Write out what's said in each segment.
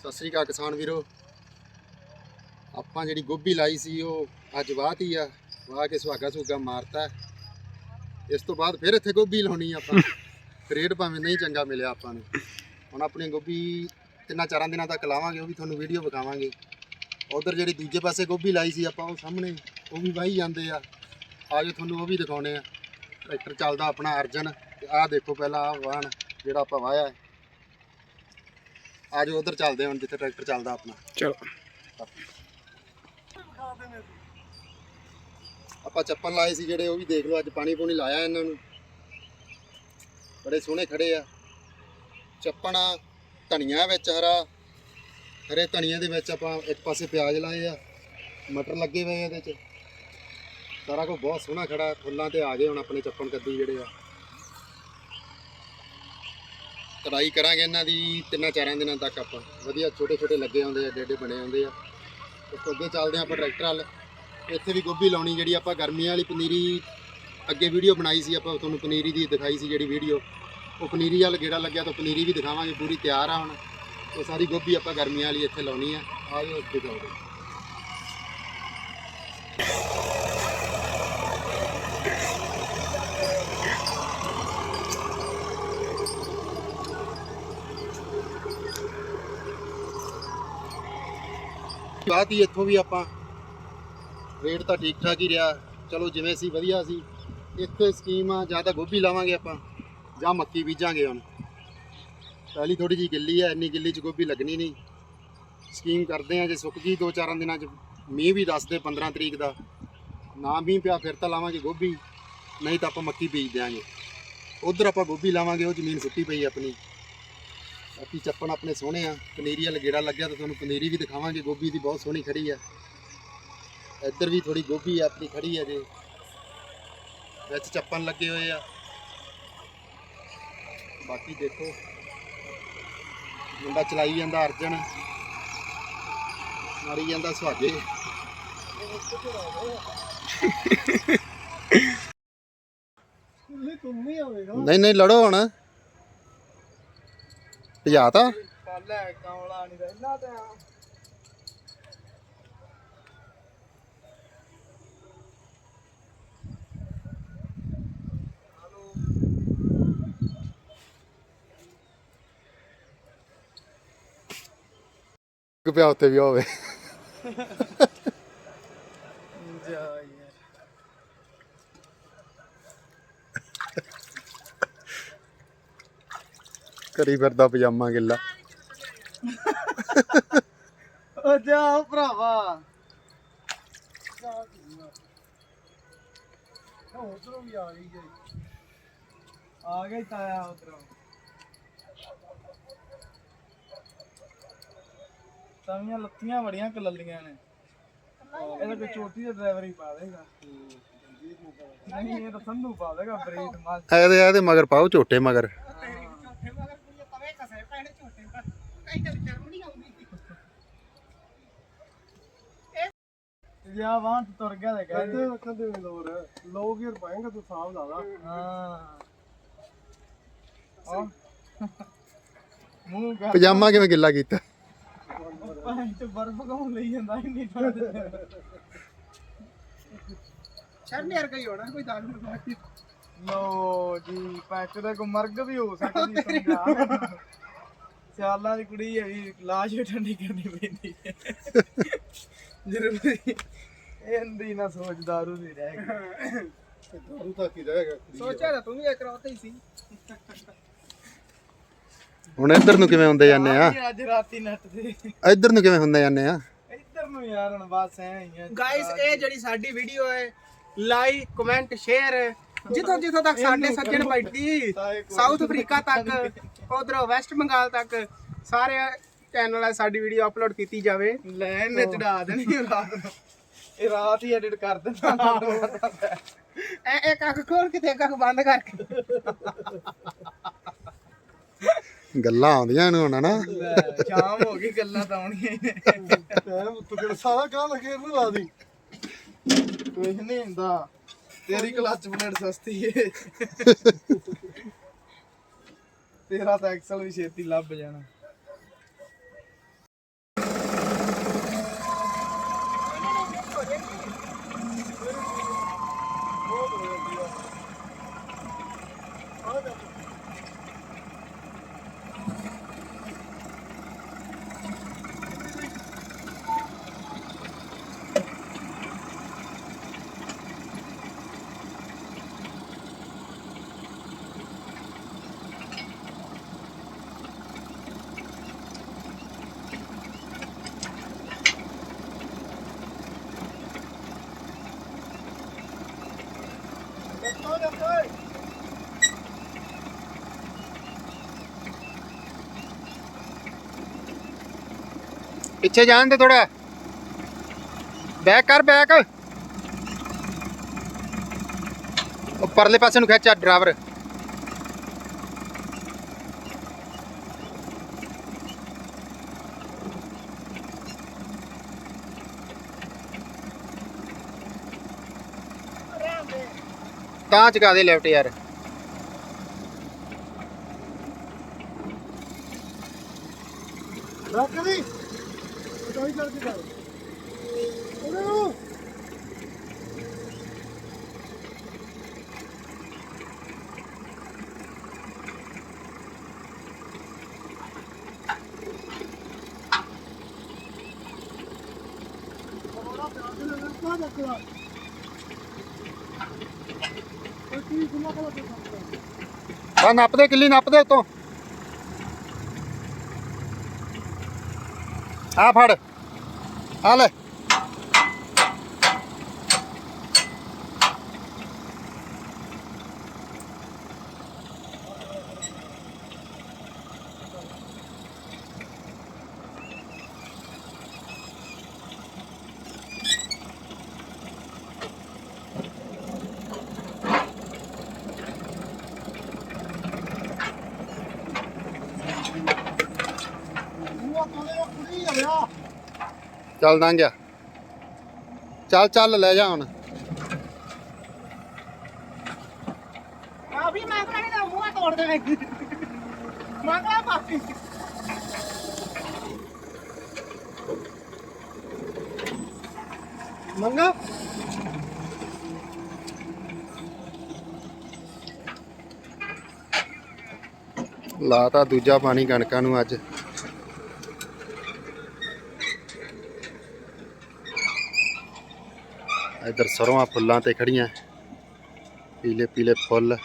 ਸਤਿ ਸ੍ਰੀ ਅਕਾਲ ਕਿਸਾਨ ਵੀਰੋ। ਆਪਾਂ ਜਿਹੜੀ ਗੋਭੀ ਲਾਈ ਸੀ ਉਹ ਅੱਜ ਵਾਹਤੀ ਆ। ਵਾਹ ਕੇ ਸੁਹਾਗਾ ਸੁਹਾਗਾ ਮਾਰਤਾ। ਇਸ ਤੋਂ ਬਾਅਦ ਫਿਰ ਇੱਥੇ ਗੋਭੀ ਲਾਉਣੀ ਆ ਆਪਾਂ। ਰੇਟ ਭਾਵੇਂ ਨਹੀਂ ਚੰਗਾ ਮਿਲਿਆ ਆਪਾਂ ਨੂੰ। ਹੁਣ ਆਪਣੀ ਗੋਭੀ ਤਿੰਨਾਂ ਚਾਰਾਂ ਦਿਨਾਂ ਤੱਕ ਲਾਵਾਂਗੇ ਉਹ ਵੀ ਤੁਹਾਨੂੰ ਵੀਡੀਓ ਵਿਖਾਵਾਂਗੇ। ਉਧਰ ਜਿਹੜੀ ਦੂਜੇ ਪਾਸੇ ਗੋਭੀ ਲਾਈ ਸੀ ਆਪਾਂ ਉਹ ਸਾਹਮਣੇ ਉਹ ਵੀ ਵਾਹੀ ਜਾਂਦੇ ਆ। ਆਜੋ ਤੁਹਾਨੂੰ ਉਹ ਵੀ ਦਿਖਾਉਣੇ ਆ। ਟਰੈਕਟਰ ਚੱਲਦਾ ਆਪਣਾ ਅਰਜਨ। ਆਹ ਦੇਖੋ ਪਹਿਲਾਂ ਆਹ ਵਾਹਣ ਜਿਹੜਾ ਆਪਾਂ ਵਾਹਿਆ। ਹੈ ਆਜੋ ਉਧਰ ਚੱਲਦੇ ਹਾਂ ਹੁਣ ਜਿੱਥੇ ਟਰੈਕਟਰ ਚੱਲਦਾ ਆਪਣਾ। ਚਲੋ। ਆਪਾਂ ਚੱਪਲ ਲਾਏ ਸੀ ਜਿਹੜੇ ਉਹ ਵੀ ਦੇਖ ਲਓ ਅੱਜ ਪਾਣੀ ਪੂਣੀ ਲਾਇਆ ਇਹਨਾਂ ਨੂੰ। ਬੜੇ ਸੋਹਣੇ ਖੜੇ ਆ। ਚੱਪਣਾ ਧਨੀਆ ਵਿੱਚ ਹਰਾ ਹਰੇ ਧਨੀਏ ਦੇ ਵਿੱਚ ਆਪਾਂ ਇੱਕ ਪਾਸੇ ਪਿਆਜ਼ ਲਾਏ ਆ ਮਟਰ ਲੱਗੇ ਹੋਏ ਆ ਇਹਦੇ 'ਚ। ਸਾਰਾ ਕੁਝ ਬਹੁਤ ਸੋਹਣਾ ਖੜਾ ਫੁੱਲਾਂ ਤੇ ਆ ਗਏ ਹੁਣ ਆਪਣੇ ਚੱਪਣ ਕੱਦੂ ਜਿਹੜੇ ਆ। ਕਢਾਈ ਕਰਾਂਗੇ ਇਹਨਾਂ ਦੀ, ਤਿੰਨਾਂ ਚਾਰਾਂ ਦਿਨਾਂ ਤੱਕ ਆਪਾਂ। ਵਧੀਆ ਛੋਟੇ ਛੋਟੇ ਲੱਗੇ ਹੁੰਦੇ ਆ ਏਡੇ ਏਡੇ ਬਣੇ ਹੁੰਦੇ ਆ। ਉਸ ਤੋਂ ਅੱਗੇ ਚੱਲਦੇ ਆ ਆਪਾਂ ਟਰੈਕਟਰ ਵਾਲ। ਇੱਥੇ ਵੀ ਗੋਭੀ ਲਾਉਣੀ ਜਿਹੜੀ ਆਪਾਂ ਗਰਮੀਆਂ ਵਾਲੀ ਪਨੀਰੀ ਅੱਗੇ ਵੀਡੀਓ ਬਣਾਈ ਸੀ, ਆਪਾਂ ਤੁਹਾਨੂੰ ਪਨੀਰੀ ਦੀ ਦਿਖਾਈ ਸੀ ਜਿਹੜੀ ਵੀਡੀਓ। ਉਹ ਪਨੀਰੀ ਵਾਲ ਗੇੜਾ ਲੱਗਿਆ ਤਾਂ ਪਨੀਰੀ ਵੀ ਦਿਖਾਵਾਂਗੇ, ਪੂਰੀ ਤਿਆਰ ਆ ਹੁਣ। ਇਹ ਸਾਰੀ ਗੋਭੀ ਆਪਾਂ ਗਰਮੀਆਂ ਵਾਲੀ ਇੱਥੇ ਲਾਉਣੀ ਆ। ਆਜੋ ਅੱਗੇ ਚੱਲਦੇ ਬਾਅਦ ਹੀ ਇੱਥੋਂ ਵੀ ਆਪਾਂ। ਰੇਟ ਤਾਂ ਠੀਕ ਠਾਕ ਹੀ ਰਿਹਾ। ਚਲੋ ਜਿਵੇਂ ਸੀ, ਵਧੀਆ ਸੀ। ਇੱਥੇ ਸਕੀਮ ਆ, ਜਾਂ ਤਾਂ ਗੋਭੀ ਲਾਵਾਂਗੇ ਆਪਾਂ, ਜਾਂ ਮੱਕੀ ਬੀਜਾਂਗੇ ਹੁਣ। ਪਹਿਲੀ ਥੋੜੀ ਜੀ ਗਿੱਲੀ ਹੈ ਇੰਨੀ ਗਿੱਲੀ 'ਚ ਗੋਭੀ ਲੱਗਣੀ ਨਹੀਂ। ਸਕੀਮ ਕਰਦੇ ਆ, ਜੇ ਸੁੱਕ ਗਈ ਦੋ ਚਾਰਾਂ ਦਿਨਾਂ 'ਚ, ਮੀਂਹ ਵੀ ਦੱਸਦੇ 15 ਤਰੀਕ ਦਾ। ਨਾ ਮੀਂਹ ਪਿਆ, ਫਿਰ ਤਾਂ ਲਾਵਾਂਗੇ ਗੋਭੀ, ਨਹੀਂ ਤਾਂ ਆਪਾਂ ਮੱਕੀ ਬੀਜ ਦਿਆਂਗੇ। ਉਧਰ ਆਪਾਂ ਗੋਭੀ ਲਾਵਾਂਗੇ, ਉਹ ਜ਼ਮੀਨ ਸੁੱਕੀ ਪਈ ਆਪਣੀ। ਬਾਕੀ ਚੱਪਣ ਆਪਣੇ ਸੋਹਣੇ ਆ। ਪਨੀਰੀ ਵਾਲਾ ਗੇੜਾ ਲੱਗਿਆ ਤਾਂ ਤੁਹਾਨੂੰ ਪਨੀਰੀ ਵੀ ਦਿਖਾਵਾਂਗੇ। ਗੋਭੀ ਦੀ ਬਹੁਤ ਸੋਹਣੀ ਖੜੀ ਆ। ਇੱਧਰ ਵੀ ਥੋੜੀ ਗੋਭੀ ਆ ਆਪਣੀ ਖੜੀ ਆ ਜੇ। ਵਿੱਚ ਚੱਪਣ ਲੱਗੇ ਹੋਏ ਆ। ਬਾਕੀ ਦੇਖੋ। ਮੁੰਡਾ ਚਲਾਈ ਜਾਂਦਾ ਅਰਜਨ। ਮਾਰੀ ਜਾਂਦਾ ਸੁਹਾਗੇ। ਨਹੀਂ ਨਹੀਂ ਲੜੋ ਹੁਣ। ਭਜਾਤਾ ਲੈ ਕਮਲਾ ਨਹੀਂ ਰਹਿਣਾ ਤੇ ਪਿਆ ਉੱਥੇ ਵੀ ਹੋਵੇ ਜਾ ਕਰੀ ਫਿਰਦਾ ਪਜਾਮਾ ਗਿੱਲਾ। ਓ ਜਾ ਭਰਾਵਾ। ਉਧਰੋਂ ਵੀ ਆ ਗਈ ਜੀ। ਆ ਗਈ ਤਾਇਆ ਉਧਰੋਂ। ਤਵੀਆਂ ਲੱਤੀਆਂ ਬੜੀਆਂ ਕਲੱਲੀਆਂ ਨੇ। ਇਹਦਾ ਕੋਈ ਚੋਟੀ ਦਾ ਡਰਾਈਵਰ ਹੀ ਪਾ ਦੇਗਾ ਨਹੀਂ ਇਹ ਤਾਂ ਸੰਧੂ ਪਾ ਦੇਗਾ ਬਰੀਡ ਮਾਸ ਇਹਦੇ ਇਹਦੇ ਮਗਰ ਪਾਓ ਝੋਟੇ ਮਗਰ। ਜਾ ਵਾਂ ਤੇ ਤੁਰ ਗਿਆ ਤੇ ਕਹਿ ਇੱਥੇ ਰੱਖਣ ਦੀ ਨਹੀਂ ਲੋੜ ਲੋ ਗੀਅਰ ਪਾਏਗਾ ਤੂੰ ਸਾਫ਼ ਲਾ ਲਾ ਹਾਂ। ਆ ਮੂੰਹ ਕਰ ਪਜਾਮਾ ਕਿਵੇਂ ਗਿੱਲਾ ਕੀਤਾ? ਤੇ ਬਰਫ ਕੌਣ ਲਈ ਜਾਂਦਾ ਇੰਨੀ ਠੰਡ ਛੱਡ ਯਾਰ ਕਈ ਹੋਣਾ ਕੋਈ ਦਾਲ ਨਹੀਂ ਲੋ ਜੀ ਪੈਚ ਦਾ ਕੋ ਮਰਗ ਵੀ ਹੋ ਸਕਦੀ ਸਮਝਾ। ਸਿਆਲਾਂ ਦੀ ਕੁੜੀ ਹੈ ਵੀ ਲਾਸ਼ ਵੀ ਠੰਡੀ ਕਰਨੀ ਪੈਂਦੀ ਜ਼ਰੂਰੀ ਇਹਦੀ ਨਾ ਸੋਚ ਦਾਰੂ ਦੀ ਰਹਿ ਗਈ। ਦਾਰੂ ਤਾਂ ਕੀ ਰਹੇਗਾ ਸੋਚਿਆ ਤਾਂ ਤੂੰ ਵੀ ਇੱਕ ਰਾਤ ਹੀ ਸੀ। ਹੁਣ ਇੱਧਰ ਨੂੰ ਕਿਵੇਂ ਹੁੰਦੇ ਜਾਂਦੇ ਆ? ਅੱਜ ਰਾਤੀ ਨੱਟ ਦੇ ਇੱਧਰ ਨੂੰ ਕਿਵੇਂ ਹੁੰਦੇ ਜਾਂਦੇ ਆ? ਇੱਧਰ ਨੂੰ ਯਾਰ ਹੁਣ ਬਸ ਐ ਹੀ ਆ। ਗਾਇਸ ਇਹ ਜਿਹੜੀ ਸਾਡੀ ਵੀਡੀਓ ਹੈ ਲਾਈਕ ਕਮੈਂਟ ਸ਼ੇਅਰ ਜਿੱਥੋਂ ਜਿੱਥੋਂ ਤੱਕ ਸਾਡੇ ਸੱਜਣ ਬੈਠੀ ਸਾਊਥ ਅਫਰੀਕਾ ਤੱਕ ਉਧਰ ਵੈਸਟ ਬੰਗਾਲ ਤੱਕ ਸਾਰੇ ਚੈਨਲ ਆ ਸਾਡੀ ਵੀਡੀਓ ਅਪਲੋਡ ਕੀਤੀ ਜਾਵੇ। ਲੈ ਇਹਨੇ ਚੜਾ ਦੇਣੀ ਰਾਤ ਨੂੰ। ਇਹ ਰਾਤ ਹੀ ਐਡਿਟ ਕਰ ਦਿੰਦਾ ਐ ਇੱਕ ਅੱਖ ਖੋਲ ਕੇ ਤੇ ਇੱਕ ਅੱਖ ਬੰਦ ਕਰਕੇ। ਗੱਲਾਂ ਆਉਂਦੀਆਂ ਇਹਨੂੰ ਹੁਣ ਨਾ ਸ਼ਾਮ ਹੋ ਗਈ ਗੱਲਾਂ ਤਾਂ ਆਉਣੀਆਂ ਹੀ ਨੇ। ਟਾਈਮ ਤੂੰ ਕਿਹੜਾ ਸਾਰਾ ਗਾਹ ਲਗੇ ਇਹਨੂੰ ਲਾ ਦੀ। ਕੁਝ ਨਹੀਂ ਹੁੰਦਾ। ਤੇਰੀ ਕਲੱਚ ਪਲੇਟ ਸਸਤੀ ਏ। ਤੇਰਾ ਤਾਂ ਐਕਸਲ ਵੀ ਛੇਤੀ ਲੱਭ ਜਾਣਾ। ਪਿੱਛੇ ਜਾਣ ਦੇ ਥੋੜਾ ਬੈਕ ਕਰ, ਬੈਕ। ਉਹ ਪਰਲੇ ਪਾਸੇ ਨੂੰ ਖਿੱਚ ਡਰਾਈਵਰ। ਤਾਂ ਚਕਾ ਦੇ ਲੈਫਟ ਯਾਰ। ਰੱਖ ਦੀ। ਕੋਈ ਕਰਕੇ ਕਰ ਉਹਨੇ ਨੂੰ ਆ ਨੱਪ ਦੇ ਕਿੱਲੀ ਨੱਪ ਦੇ ਉਤੋਂ ਆ ਫੜ। ਆ ਲੈ। ਚੱਲ ਲੰਘ ਗਿਆ ਚੱਲ ਚੱਲ ਲੈ ਜਾ ਹੁਣ। ਆ ਵੀ ਮੰਗਲਾ ਨੇ ਮੂੰਹ ਤੋੜ ਦੇਵੇ ਮੰਗਲਾ ਪਾਪੀ ਮੰਗਾ? ਲਾਤਾ ਦੂਜਾ ਪਾਣੀ ਕਣਕਾਂ ਨੂੰ ਅੱਜ। ਇਧਰ ਸਰੋਂ ਫੁੱਲਾਂ ਤੇ ਖੜੀਆਂ। ਪੀਲੇ ਪੀਲੇ ਫੁੱਲ।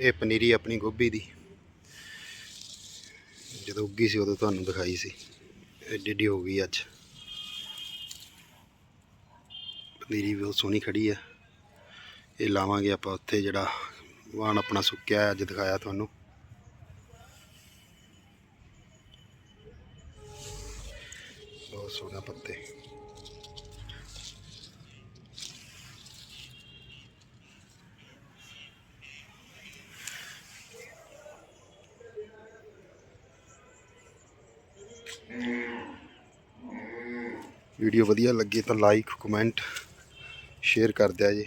ਇਹ ਪਨੀਰੀ ਆਪਣੀ ਗੋਭੀ ਦੀ। ਜਦੋਂ ਉੱਗੀ ਸੀ, ਉਦੋਂ ਤੁਹਾਨੂੰ ਦਿਖਾਈ ਸੀ। ਐਡੀ ਐਡੀ ਹੋ ਗਈ ਅੱਜ। ਪਨੀਰੀ ਵੀ ਬਹੁਤ ਸੋਹਣੀ ਖੜੀ ਆ। ਇਹ ਲਾਵਾਂਗੇ ਆਪਾਂ ਉੱਥੇ ਜਿਹੜਾ ਵਾਣ ਆਪਣਾ ਸੁੱਕਿਆ ਅੱਜ ਦਿਖਾਇਆ ਤੁਹਾਨੂੰ। ਬਹੁਤ ਸੋਹਣਾ ਪੱਤੇ। ਵੀਡੀਓ ਵਧੀਆ ਲੱਗੀ ਤਾਂ ਲਾਈਕ ਕਮੈਂਟ ਸ਼ੇਅਰ ਕਰ ਦਿਆ ਜੀ।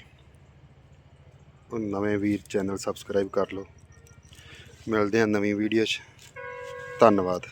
ਉਹ ਨਵੇਂ ਵੀਰ ਚੈਨਲ ਸਬਸਕ੍ਰਾਈਬ ਕਰ ਲਓ। ਮਿਲਦੇ ਹਾਂ ਨਵੀਂ ਵੀਡੀਓ 'ਚ। ਧੰਨਵਾਦ।